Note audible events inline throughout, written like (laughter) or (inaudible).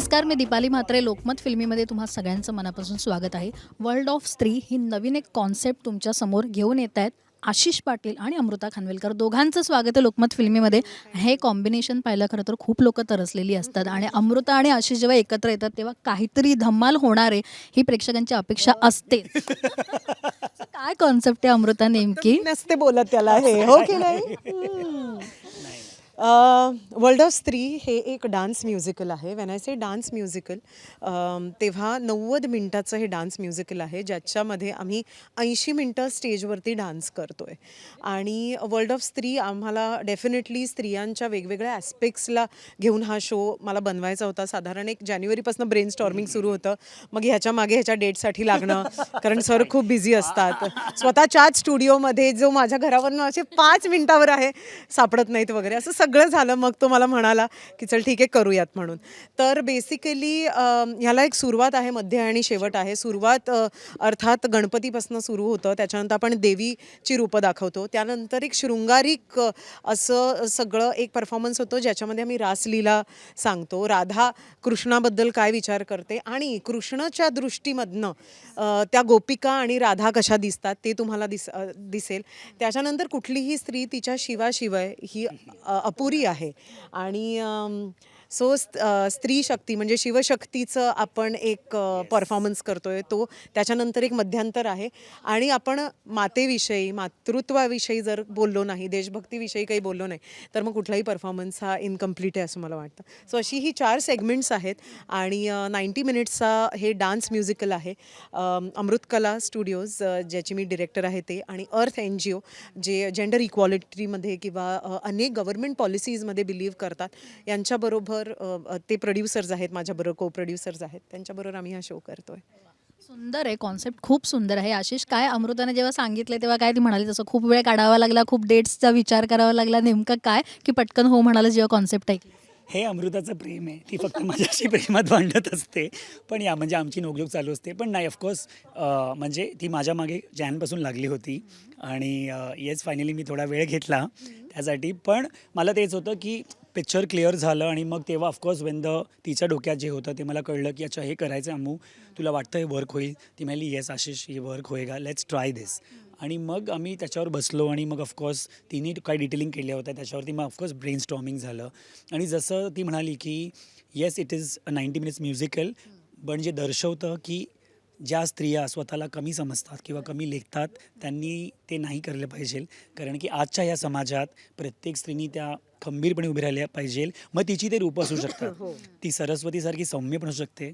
नमस्कार मी दीपाली म्हात्रे. लोकमत फिल्मीमध्ये तुम्हा सगळ्यांचं मनापासून स्वागत आहे. वर्ल्ड ऑफ स्त्री ही नवीन एक कॉन्सेप्ट तुमच्यासमोर घेऊन येत आहेत आशिष पाटील आणि अमृता खानवेलकर. दोघांचं स्वागत आहे लोकमत फिल्मीमध्ये. हे कॉम्बिनेशन पाहिलं खरं तर खूप लोक तरसलेली असतात आणि अमृता आणि आशिष जेव्हा एकत्र येतात तेव्हा काहीतरी धम्माल होणार आहे ही प्रेक्षकांची अपेक्षा असते. काय कॉन्सेप्ट आहे अमृता नेमकी? नसते बोलत त्याला हे हो की नाही? (laughs) वर्ल्ड ऑफ स्त्री हे एक डान्स म्युझिकल आहे. When I say dance musical तेव्हा नव्वद मिनटाचं हे डान्स म्युझिकल आहे ज्याच्यामध्ये आम्ही ऐंशी मिनटं स्टेजवरती डान्स करतो आहे आणि वर्ल्ड ऑफ स्त्री आम्हाला डेफिनेटली स्त्रियांच्या वेगवेगळ्या ॲस्पेक्ट्सला घेऊन हा शो मला बनवायचा होता. साधारण एक जानेवारीपासून ब्रेन स्टॉर्मिंग सुरू होतं. मग ह्याच्या मागे ह्याच्या डेटसाठी लागणं कारण सर खूप बिझी असतात. स्वतःच्याच स्टुडिओमध्ये जो माझ्या घरावरनं असे पाच मिनटावर आहे सापडत नाहीत वगैरे. असं सगळं सगळं झालं मग तो मला म्हणाला की चल ठीक आहे करूयात म्हणून. तर बेसिकली ह्याला एक सुरुवात आहे मध्य आणि शेवट आहे. सुरुवात अर्थात गणपतीपासून सुरू होतं. त्याच्यानंतर आपण देवीची रूपं दाखवतो. त्यानंतर एक शृंगारिक असं सगळं एक परफॉर्मन्स होतो ज्याच्यामध्ये आम्ही रासलीला सांगतो. राधा कृष्णाबद्दल काय विचार करते आणि कृष्णाच्या दृष्टीमधनं त्या गोपिका आणि राधा कशा दिसतात ते तुम्हाला दिस दिसेल. त्याच्यानंतर कुठलीही स्त्री तिच्या शिवाशिवाय ही अप पुरी आहे. आणि सो स्त्री शक्ती म्हणजे शिवशक्तीचं आपण एक परफॉर्मन्स करतोय तो त्याच्यानंतर एक मध्यांतर आहे. आणि आपण मातेविषयी मातृत्वाविषयी जर बोललो नाही देशभक्तीविषयी काही बोललो नाही तर मग कुठलाही परफॉर्मन्स हा इनकम्प्लीट आहे असं मला वाटतं. सो अशी ही चार सेगमेंट्स आहेत आणि नाईंटी मिनिट्सचा हे डान्स म्युझिकल आहे. अम, अमृतकला स्टुडिओज ज्याची मी डिरेक्टर आहे ते आणि अर्थ एन जी ओ जे जेंडर इक्वालिटीमध्ये किंवा अनेक गव्हर्मेंट पॉलिसीजमध्ये बिलीव्ह करतात यांच्याबरोबर अ, ते प्रोड्युसर्स आहेत माझ्याबरोबर को प्रोड्युसर्स आहेत त्यांच्याबरोबर आम्ही हा शो करतोय. सुंदर आहे कॉन्सेप्ट खूप सुंदर आहे. आशिष काय अमृताने जेव्हा सांगितलं तेव्हा काय ती म्हणाली? तसं खूप वेळ काढावा लागला खूप डेट्सचा विचार करावा लागला. नेमकं काय? की पटकन हो म्हणाला जेव्हा कॉन्सेप्ट ऐकली हे अमृताचं प्रेम आहे. ती फक्त माझ्याशी प्रेमात भांडत असते. पण या म्हणजे आमची नोकझोक चालू असते. पण नाही ऑफकोर्स म्हणजे ती माझ्या मागे जॅनपासून लागली होती. आणि येस फायनली मी थोडा वेळ घेतला त्यासाठी. पण मला तेच होतं की पिक्चर क्लिअर झालं आणि मग तेव्हा ऑफकोर्स वेन द तिच्या डोक्यात जे होतं ते मला कळलं की अच्छा हे करायचं अमू तुला वाटतं हे वर्क होईल? ती म्हणाली येस आशिष हे वर्क होईगा. लेट्स ट्राय दिस आणि मग आम्ही त्याच्यावर बसलो आणि मग ऑफकोर्स तिने काही डिटेलिंग केल्या होत्या त्याच्यावरती. मग ऑफकोर्स ब्रेन स्टॉमिंग झालं. आणि जसं ती म्हणाली की yes it is a ninety minutes musical पण जे दर्शवतं की ज्या स्त्रिया स्वतःला कमी समजतात किंवा कमी लेखतात त्यांनी ते नाही केलं पाहिजे. कारण की आजच्या या समाजात प्रत्येक स्त्रीनी त्या खंबीरपणे उभी राहिल्या पाहिजे. मग तिची ते रूप असू शकतात. (laughs) ती सरस्वतीसारखी सौम्य पण असू शकते.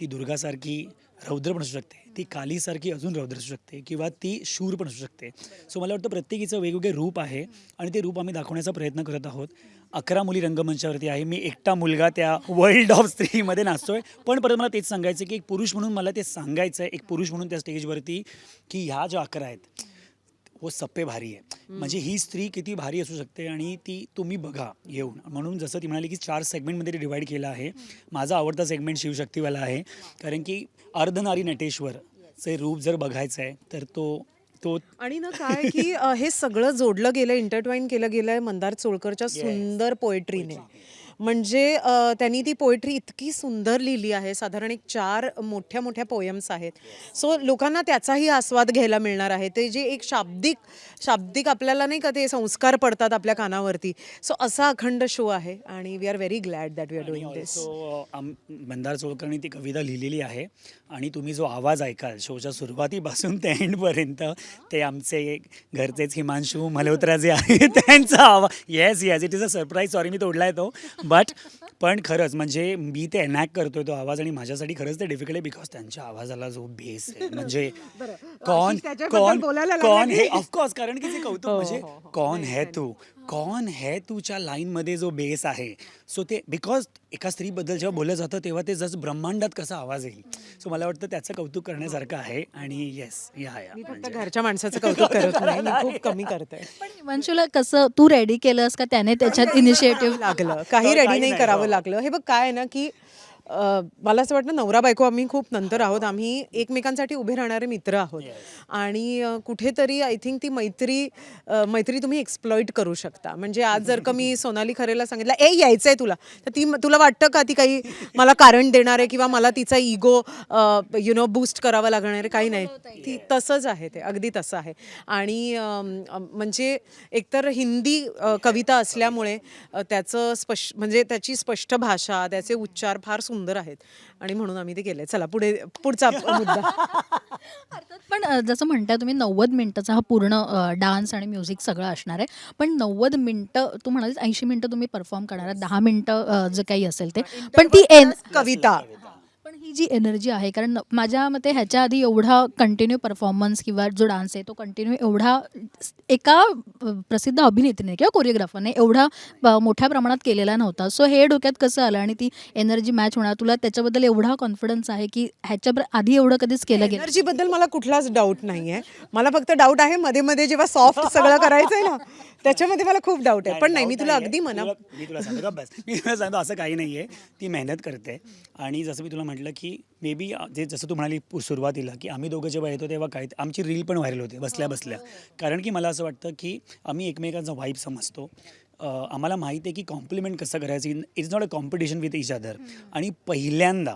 ती दुर्गासारखी रौद्र पण असू शकते. ती कालीसारखी अजून रौद्र असू शकते किंवा ती शूर पण असू शकते. सो मला वाटतं प्रत्येकीचं वेगवेगळे रूप आहे आणि ते रूप आम्ही दाखवण्याचा प्रयत्न करत आहोत. अकरा मुली रंगमंचावरती आहे. मी एकटा मुलगा त्या वर्ल्ड ऑफ स्त्रीमध्ये नाचतोय. पण परत मला तेच सांगायचं की एक पुरुष म्हणून मला ते सांगायचं आहे एक पुरुष म्हणून त्या स्टेजवरती की ह्या ज्या अकरा आहेत वो सप्पे भारी आहे म्हणजे ही स्त्री किती भारी असू शकते आणि ती तुम्ही बघा येऊन. म्हणून जसं ती म्हणाली की चार सेगमेंटमध्ये ते डिवाईड केलं आहे. माझा आवडता सेगमेंट शिवशक्तीवाला आहे. कारण की अर्धनारी नटेश्वर चे रूप जर बघायचं आहे तर तो तो आणि ना काय की हे सगळं जोडलं गेलं इंटरट्वाईन केलं गेलं आहे मंदार चोळकरच्या सुंदर पोएट्रीने म्हणजे त्यांनी ती पोएट्री इतकी सुंदर लिहिली आहे. साधारण एक चार मोठ्या मोठ्या पोयम्स आहेत. सो लोकांना त्याचाही आस्वाद घ्यायला मिळणार आहे. ते जे एक शाब्दिक शाब्दिक आपल्याला नाही का ते संस्कार पडतात आपल्या कानावरती. सो असा अखंड शो आहे आणि we are very glad that we are doing this so Mandar चोळकरनी ती कविता लिहिलेली आहे आणि तुम्ही जो आवाज ऐकाल शोच्या सुरुवातीपासून ते एंडपर्यंत ते आमचे घरचेच हिमांशू मल्होत्रा जे आहे (laughs) त्यांचा आवाज yes yes it is a surprise sorry मी तोडलाय तो. बट पण खरंच म्हणजे मी ते एनॅक्ट करतोय तो आवाज आणि माझ्यासाठी खरंच ते डिफिकल्ट आहे बिकॉज त्यांच्या आवाजाला जो बेस आहे (laughs) म्हणजे कौन त्याच्याबद्दल कौन बोलायला कौन हे ऑफकोर्स कारण की जे कौतुक हो, म्हणजे हो, हो. कौन है तू? कौन है तूच्या लाईनमध्ये जो बेस आहे? सो ते बिकॉज एका स्त्रीबद्दल जेव्हा बोललं जातं तेव्हा ते जसं ब्रह्मांडात कसा आवाज येईल. सो मला वाटतं त्याचं कौतुक करण्यासारखं आहे आणि येस या या. मी फक्त घरच्या माणसाचं कौतुक करत नाही मी खूप (laughs) कमी करते. पण हिमांशूला कसं तू रेडी केलंस का? त्याने त्याच्यात (laughs) इनिशिएटिव्ह लागलं. (laughs) काही काही रेडी नाही नाही, करावं हो. लागलं. हे बघ काय आहे ना की मला असं वाटतं नवरा बायको आम्ही खूप नंतर आहोत. आम्ही एकमेकांसाठी उभे राहणारे मित्र आहोत. आणि कुठेतरी आय थिंक ती मैत्री मैत्री तुम्ही एक्सप्लॉइट करू शकता. म्हणजे आज जर का मी सोनाली खरेला सांगितलं ए यायचंय तुला. तर ती तुला वाटतं का ती काही मला कारण देणार आहे किंवा मला तिचा इगो यु नो बूस्ट करावा लागणार आहे? काही नाही. ती तसंच आहे ते. अगदी तसं आहे. आणि म्हणजे एकतर हिंदी कविता असल्यामुळे त्याचं स्पष्ट म्हणजे त्याची स्पष्ट भाषा त्याचे उच्चार फार सुंदर आहेत. आणि म्हणून आम्ही ते केले चला पुढे पुढचा (laughs) मुद्दा. अर्थात पण जसं म्हणताय तुम्ही नव्वद मिनिटाचा हा पूर्ण डान्स आणि म्युझिक सगळं असणार आहे. पण नव्वद मिनिटं तू म्हणालीस ऐंशी मिनिटं तुम्ही परफॉर्म करणार आहात. दहा मिनिटं जे काही असेल ते. पण ती एन कविता. ही जी एनर्जी आहे कारण माझ्या मते ह्याच्या आधी एवढा कंटिन्यू परफॉर्मन्स किंवा जो डान्स आहे तो कंटिन्यू एवढा एका प्रसिद्ध अभिनेत्रीने किंवा कोरिओग्राफरने एवढा मोठ्या प्रमाणात केलेला नव्हता. सो हे डोक्यात कसं आलं आणि ती एनर्जी मॅच होणार? तुला त्याच्याबद्दल एवढा कॉन्फिडन्स आहे की ह्याच्या प्र- आधी एवढं कधीच केलं गेलं एनर्जी बद्दल मला कुठलाच डाऊट नाहीये. मला फक्त डाऊट आहे मध्ये मध्ये जेव्हा सॉफ्ट सगळं करायचंय ना त्याच्यामध्ये मला खूप डाऊट आहे. पण नाही मी तुला अगदी मना तुला- मी तुला सांगतो का बस मी तुला सांगतो असं काही नाही आहे ती मेहनत करते. आणि जसं मी तुला म्हटलं की मे बी जे जसं तू म्हणाली सुरुवातीला की आम्ही दोघं जेव्हा येतो तेव्हा काय आमची रील पण व्हायरल होते बसल्या बसल्या. कारण की मला असं वाटतं की आम्ही एकमेकांचा वाईब समजतो. आम्हाला माहिती आहे की कॉम्प्लिमेंट कसं करायचं? It's not a competition with each other आणि पहिल्यांदा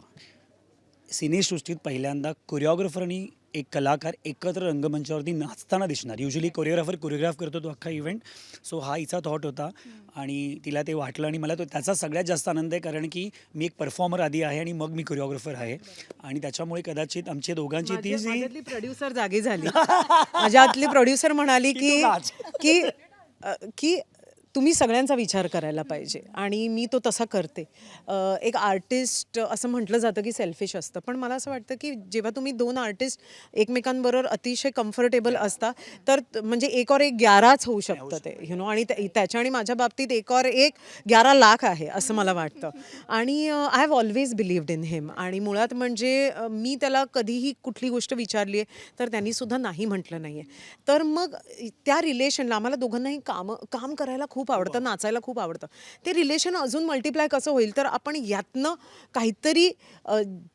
सिनेसृष्टीत पहिल्यांदा कोरिओग्राफर आणि एक कलाकार एकत्र रंगमंचावरती नाचताना दिसणार. युजली कोरिओग्राफर कोरिओग्राफ करतो तो अख्खा इव्हेंट सो हा हिचा थॉट होता. आणि तिला ते वाटलं आणि मला तो त्याचा सगळ्यात जास्त आनंद आहे कारण की मी एक परफॉर्मर आधी आहे आणि मग मी कोरिओग्राफर आहे. आणि त्याच्यामुळे कदाचित आमच्या दोघांची ती जी प्रोड्युसर जागी झाली. (laughs) माझ्यातली प्रोड्युसर म्हणाली की. की की तुम्ही सगळ्यांचा विचार करायला पाहिजे. आणि मी तो तसा करते. एक आर्टिस्ट असं म्हटलं जातं की सेल्फिश असतं. पण मला असं वाटतं की जेव्हा तुम्ही दोन आर्टिस्ट एकमेकांबरोबर अतिशय कम्फर्टेबल असता तर म्हणजे एक और एक ग्याराच होऊ शकतं ते यु नो आणि त्या- त्याच्या आणि माझ्या बाबतीत एक और एक ग्यारा लाख आहे असं मला वाटतं. आणि I have always believed in him आणि मुळात म्हणजे मी त्याला कधीही कुठली गोष्ट विचारली आहे तर त्यांनीसुद्धा नाही म्हटलं नाही आहे तर मग त्या रिलेशनला आम्हाला दोघांनाही कामं काम करायला खूप आवडतं नाचायला खूप आवडतं. ते रिलेशन अजून मल्टिप्लाय कसं होईल तर आपण यातनं काहीतरी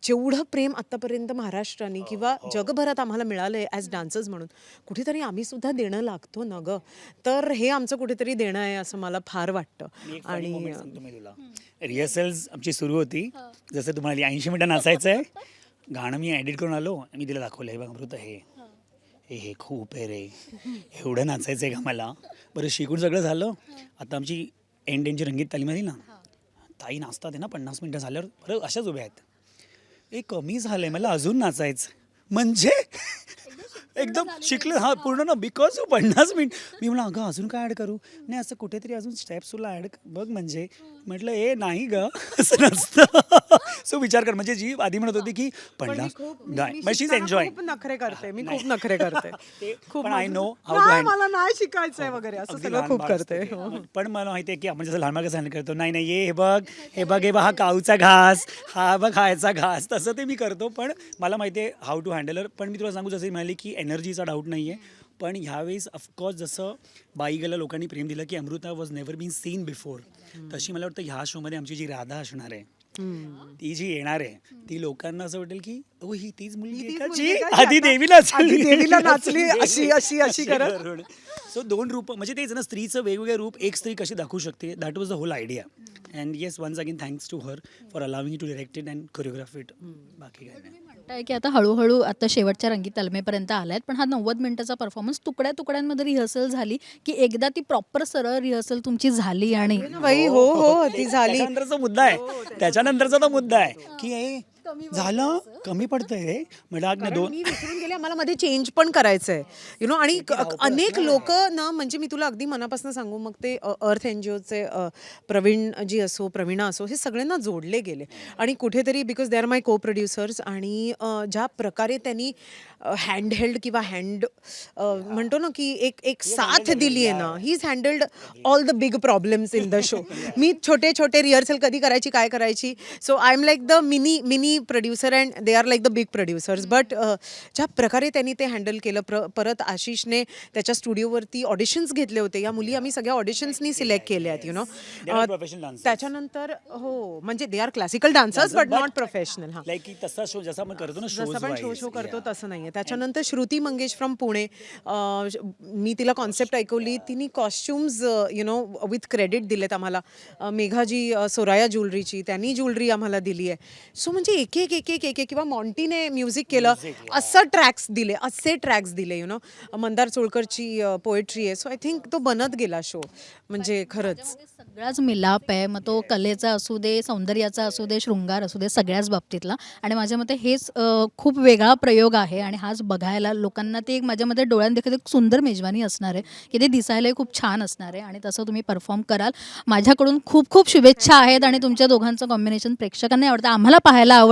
जेवढं प्रेम आत्तापर्यंत महाराष्ट्राने किंवा जगभरात आम्हाला मिळालं आहे ॲज डान्सर्स म्हणून कुठेतरी आम्ही सुद्धा देणं लागतो न गं? तर हे आमचं कुठेतरी देणं आहे असं मला फार वाटतं. आणि रिहर्सल्स आमची सुरू होती. जसं तुम्हाला ऐंशी मिनटं नाचायचं आहे गाणं मी एडिट करून आलो आणि मी तिला दाखवलं हे बघ अमृत हे. हे हे खूप आहे रे. एवढं नाचायचं आहे का मला? बरं शिकून सगळं झालं. आता आमची एंड एंडची रंगीत तालीम आली ना? ताई नाचतात आहे ना पन्नास मिनटं झाल्यावर बरं अशाच उभ्या आहेत. हे कमी झालंय मला अजून नाचायचं. म्हणजे? एकदम शिकलं हा पूर्ण ना बिकॉज पन्नास मिनिट. मी म्हणलं अगं अजून काय ॲड करू? नाही असं कुठेतरी अजून स्टेप्स तुला ॲड बघ म्हणजे. म्हटलं ए नाही ग असं नसतं. (laughs) सो विचार कर. म्हणजे जी आधी म्हणत होती की नाही मग शीज एन्जॉय खूप नखरे करते. मी खूप नखरे करते. (laughs) खूप पण आय नो नाही, मला नाही शिकायचंय वगैरे. असं सगळं खूप करते. हो. पण मला माहिती आहे की आपण जसं लहान हँडल करतो नाही नाही ये हे बघ हे बघ हे बघ हा काऊचा घास हा बघ खायचा घास. तसं ते मी करतो पण मला माहिती आहे हाऊ टू हँडलर पण मी तुला सांगू जसं म्हणाली की एनर्जीचा डाऊट नाही आहे पण ह्यावेळेस ऑफकोर्स जसं बाईगला लोकांनी प्रेम दिलं की Amruta was never been seen before तशी मला वाटतं ह्या शोमध्ये आमची जी राधा असणार आहे ती जी येणार आहे ती लोकांना असं वाटेल की ओ ही तीच मुलगी आहे का? जी आधी देवीला आधी देवीला नाचली, (laughs) अशी- अशी- अशी करत. सो दोन रूप म्हणजे तेच ना स्त्रीचं वेगवेगळे रूप एक स्त्री कशी दाखवू शकते? That was the whole idea and yes once again thanks to her for allowing to direct it and choreograph it बाकी काय नाही. म्हणताय की आता हळूहळू आता शेवटच्या रंगीत तालमेपर्यंत आलायत पण हा नव्वद मिनिटाचा परफॉर्मन्स तुकड्या तुकड्यांमध्ये रिहर्सल झाली की एकदा ती प्रॉपर सरळ रिहर्सल तुमची झाली आणि बाई? हो हो ती झाली. त्याच्यानंतरचा मुद्दा आहे. त्याच्यानंतरचा तो मुद्दा आहे. की झालं? कमी पडतंय ना कारण दोन मी विसरून गेले मला मध्ये चेंज पण करायचं आहे यु नो आणि क- अनेक लोक ना म्हणजे मी तुला अगदी मनापासून सांगू मग ते अ, अर्थ एन जी ओचे प्रवीण जी असो प्रवीणा असो हे सगळ्यांना जोडले गेले. आणि कुठेतरी बिकॉज दे आर माय को प्रोड्युसर्स आणि अ, ज्या प्रकारे त्यांनी हँडहेल्ड किंवा हँड म्हणतो ना की एक एक साथ दिली आहे ना. He is handled all the big problems in the show मी छोटे छोटे रिहर्सल कधी करायची काय करायची? So I am like the mini mini producer and they are like the big producers but ज्या प्रकारे त्यांनी ते हँडल केलं प्र परत आशिषने त्याच्या स्टुडिओवरती ऑडिशन्स घेतले होते. या मुली आम्ही सगळ्या ऑडिशन्सनी सिलेक्ट केल्या आहेत यु नो. त्याच्यानंतर हो म्हणजे they are classical dancers but not professional हां. तसा शो जसा आपण करतो ना जसं आपण शो. शो करतो. तसं नाहीये. त्याच्यानंतर श्रुती मंगेश फ्रॉम पुणे मी तिला कॉन्सेप्ट ऐकवली. तिने costumes you know with credit दिलेत आम्हाला. मेघाजी सोराया ज्वेलरीची त्यांनी ज्वेलरी आम्हाला दिली आहे सो म्हणजे एक एक एक एक एक एक किंवा मॉन्टीने म्युझिक केलं. असं ट्रॅक्स दिले असे ट्रॅक्स दिले यु नो मंदार चोळकरची पोएट्री आहे. सो आय थिंक तो बनत गेला शो म्हणजे खरंच. सगळाच मिलाप आहे. मग तो कलेचा असू दे सौंदर्याचा असू दे शृंगार असू दे सगळ्याच बाबतीतला. आणि माझ्या मते हेच खूप वेगळा प्रयोग आहे. आणि हाच बघायला लोकांना ते एक माझ्या मते डोळ्यात देखील एक सुंदर मेजवानी असणार आहे की ते दिसायलाही खूप छान असणार आहे. आणि तसं तुम्ही परफॉर्म कराल. माझ्याकडून खूप खूप शुभेच्छा आहेत. आणि तुमच्या दोघांचं कॉम्बिनेशन प्रेक्षकांना आवडतं. आम्हाला पाहायला आवडतं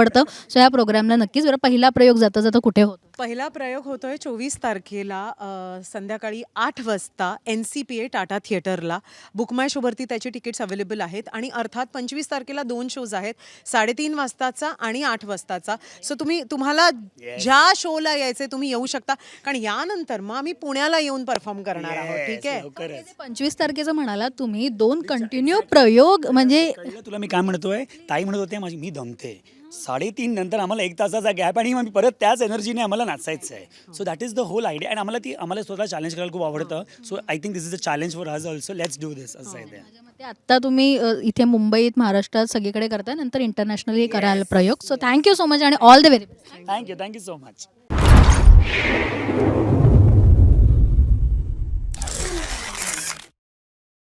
सो या प्रोग्रामला नक्कीच बरं पहिला प्रयोग जाता जाता कुठे होतो? पहिला प्रयोग होतोय चोवीस तारखेला अ, संध्याकाळी आठ वाजता N C P A Tata थिएटरला. बुकमाय शोवरती त्याची तिकीट्स अवेलेबल आहेत आणि अर्थात पंचवीस तारखेला दोन शोज आहेत. साडेतीन वाजताचा आणि आठ वाजताचा. सो तुम्ही तुम्हाला ज्या शोला यायचे तुम्ही येऊ शकता. कारण यानंतर मग आम्ही पुण्याला येऊन परफॉर्म करणार आहोत ठीक आहे? लवकरच. पंचवीस तारखेचं म्हणाला तुम्ही दोन कंटिन्यू प्रयोग म्हणजे कळलं तुला मी काय म्हणतोय? ताई म्हणत होते माझी मी दमते. साडेतीन नंतर आम्हाला एक तासाचा गॅप आणि मग परत त्याच एनर्जीने आम्हाला नाचायचं आहे so that is the whole idea आणि आम्हाला ती आम्हाला स्वतः चॅलेंज करायला खूप आवडतं. So I think this is a challenge for us also let's do this असं आहे ते. माझ्या मते आत्ता तुम्ही अ, इथे मुंबईत महाराष्ट्रात सगळीकडे करताय. नंतर इंटरनॅशनली कराल प्रयोग. So thank you so much आणि all the very best thank you thank you so much